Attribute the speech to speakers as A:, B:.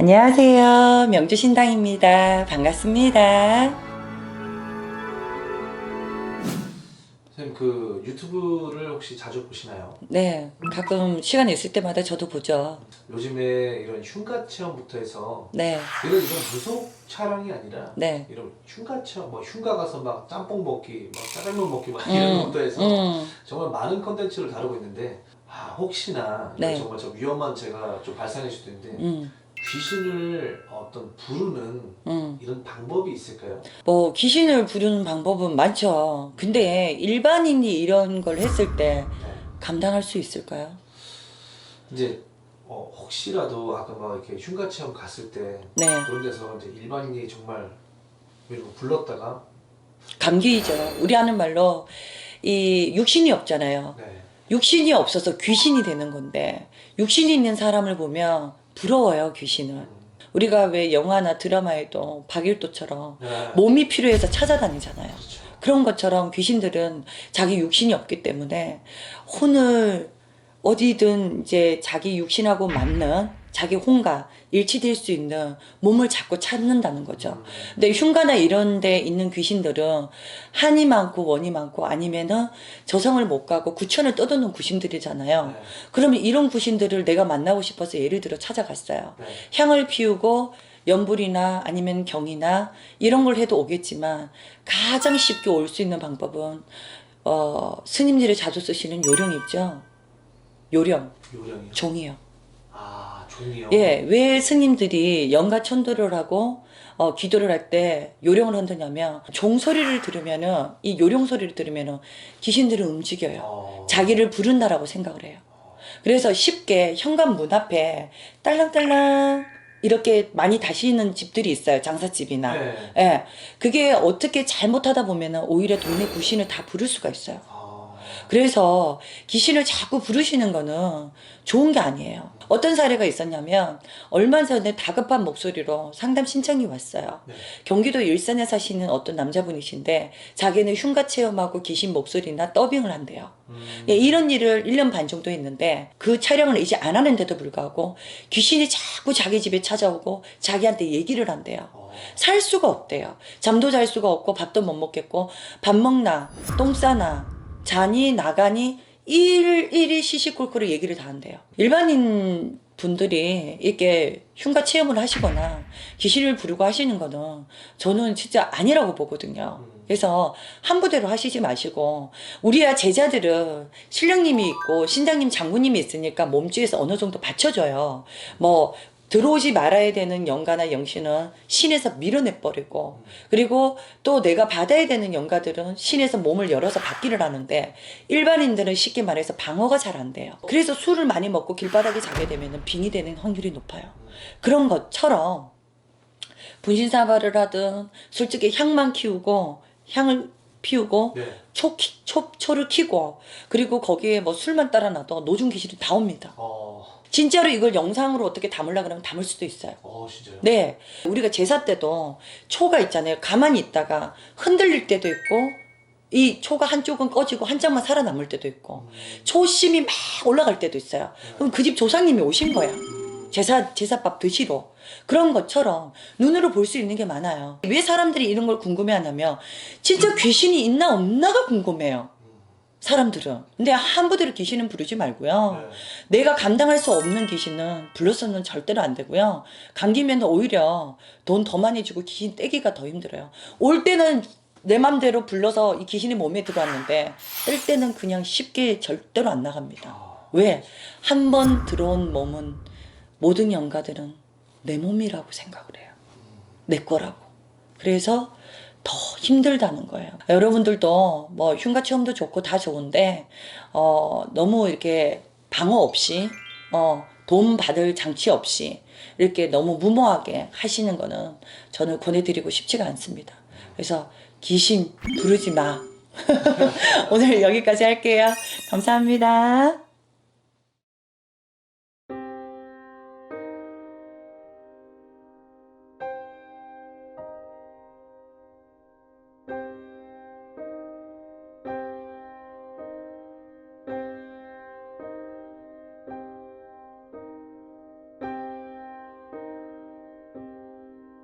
A: 안녕하세요. 명주신당입니다. 반갑습니다.
B: 선생님 그 유튜브를 혹시 자주 보시나요?
A: 네, 가끔 시간 있을 때마다 저도 보죠.
B: 요즘에 이런 흉가 체험부터 해서
A: 네,
B: 이런 이런 무속 촬영이 아니라
A: 네.
B: 이런 흉가 체험, 뭐 흉가 가서 막 짬뽕 먹기, 막 짜장면 먹기 막 이런
A: 음,
B: 것부터 해서
A: 음,
B: 정말 많은 컨텐츠를 다루고 있는데 아 혹시나
A: 네.
B: 정말 저 위험한 제가 좀 발생할 수도 있는데
A: 음,
B: 귀신을 어떤 부르는
A: 음.
B: 이런 방법이 있을까요?
A: 뭐 귀신을 부르는 방법은 많죠. 근데 일반인이 이런 걸 했을 때
B: 네.
A: 감당할 수 있을까요?
B: 이제 어, 혹시라도 아까 막 이렇게 흉가 체험 갔을 때
A: 네,
B: 그런 데서 이제 일반인이 정말 거 불렀다가
A: 감기죠. 우리 하는 말로 이 육신이 없잖아요.
B: 네.
A: 육신이 없어서 귀신이 되는 건데 육신이 있는 사람을 보면 부러워요 귀신을.
B: 음.
A: 우리가 왜 영화나 드라마에도 박일도처럼
B: 네.
A: 몸이 필요해서 찾아다니잖아요.
B: 그렇죠.
A: 그런 것처럼 귀신들은 자기 육신이 없기 때문에 혼을 어디든 이제 자기 육신하고 맞는 자기 혼과 일치될 수 있는 몸을 자꾸 찾는다는 거죠.
B: 음.
A: 근데 흉가나 이런 데 있는 귀신들은 한이 많고 원이 많고 아니면은 저성을 못 가고 구천을 떠도는 귀신들이잖아요.
B: 네.
A: 그러면 이런 귀신들을 내가 만나고 싶어서 예를 들어 찾아갔어요.
B: 네.
A: 향을 피우고 연불이나 아니면 경이나 이런 걸 해도 오겠지만 가장 쉽게 올 수 있는 방법은 어, 스님들이 자주 쓰시는 요령 있죠. 요령,
B: 요령이요.
A: 종이요.
B: 아 종이요.
A: 예, 왜 스님들이 영가 천도를 하고 어, 기도를 할 때 요령을 한다냐면 종 소리를 들으면은 이 요령 소리를 들으면은 귀신들은 움직여요.
B: 어.
A: 자기를 부른다라고 생각을 해요. 그래서 쉽게 현관 문 앞에 딸랑딸랑 이렇게 많이 다시는 집들이 있어요. 장사집이나.
B: 네.
A: 예. 그게 어떻게 잘못하다 보면은 오히려 동네 귀신을 다 부를 수가 있어요.
B: 아.
A: 그래서 귀신을 자꾸 부르시는 거는 좋은 게 아니에요. 어떤 사례가 있었냐면 얼마 전에 다급한 목소리로 상담 신청이 왔어요.
B: 네.
A: 경기도 일산에 사시는 어떤 남자분이신데 자기는 흉가 체험하고 귀신 목소리나 더빙을 한대요.
B: 음.
A: 예, 이런 일을 1년 반 정도 했는데 그 촬영을 이제 안 하는데도 불구하고 귀신이 자꾸 자기 집에 찾아오고 자기한테 얘기를 한대요.
B: 어.
A: 살 수가 없대요. 잠도 잘 수가 없고 밥도 못 먹겠고 밥 먹나 똥 싸나 자니 나가니 일일이 시시콜콜 얘기를 다 한대요. 일반인 분들이 이렇게 흉가 체험을 하시거나 귀신을 부르고 하시는 거는 저는 진짜 아니라고 보거든요.
B: 음.
A: 그래서 한 부대로 하시지 마시고 우리야 제자들은 신령님이 있고 신장님 장군님이 있으니까 몸주에서 어느 정도 받쳐줘요. 뭐 들어오지 말아야 되는 영가나 영신은 신에서 밀어내 버리고 그리고 또 내가 받아야 되는 영가들은 신에서 몸을 열어서 받기를 하는데 일반인들은 쉽게 말해서 방어가 잘 안 돼요. 그래서 술을 많이 먹고 길바닥에 자게 되면 빙이 되는 확률이 높아요. 그런 것처럼 분신사발을 하든 솔직히 향만 키우고 향을 피우고
B: 네.
A: 초, 키- 초, 초를 키고 그리고 거기에 뭐 술만 따라 놔도 노중 귀신이 다 옵니다.
B: 어.
A: 진짜로 이걸 영상으로 어떻게 담으려 그러면 담을 수도 있어요.
B: 어 진짜요?
A: 네. 우리가 제사 때도 초가 있잖아요. 가만히 있다가 흔들릴 때도 있고 이 초가 한쪽은 꺼지고 한쪽만 살아남을 때도 있고
B: 음.
A: 초심이 막 올라갈 때도 있어요. 그럼 그 집 조상님이 오신 거야. 제사 제사밥 드시러 그런 것처럼 눈으로 볼 수 있는 게 많아요. 왜 사람들이 이런 걸 궁금해 하냐면 진짜 귀신이 있나 없나가 궁금해요. 사람들은. 근데 함부대로 귀신은 부르지 말고요.
B: 네.
A: 내가 감당할 수 없는 귀신은 불러서는 절대로 안 되고요. 감기면 오히려 돈 더 많이 주고 귀신 떼기가 더 힘들어요. 올 때는 내 맘대로 불러서 이 귀신이 몸에 들어왔는데 뗄 때는 그냥 쉽게 절대로 안 나갑니다.
B: 아.
A: 왜? 한 번 들어온 몸은 모든 영가들은 내 몸이라고 생각을 해요. 내 거라고. 그래서 더 힘들다는 거예요. 여러분들도 뭐 흉가 체험도 좋고 다 좋은데 어 너무 이렇게 방어 없이 어돈 받을 장치 없이 이렇게 너무 무모하게 하시는 거는 저는 권해드리고 싶지가 않습니다. 그래서 귀신 부르지 마. 오늘 여기까지 할게요. 감사합니다.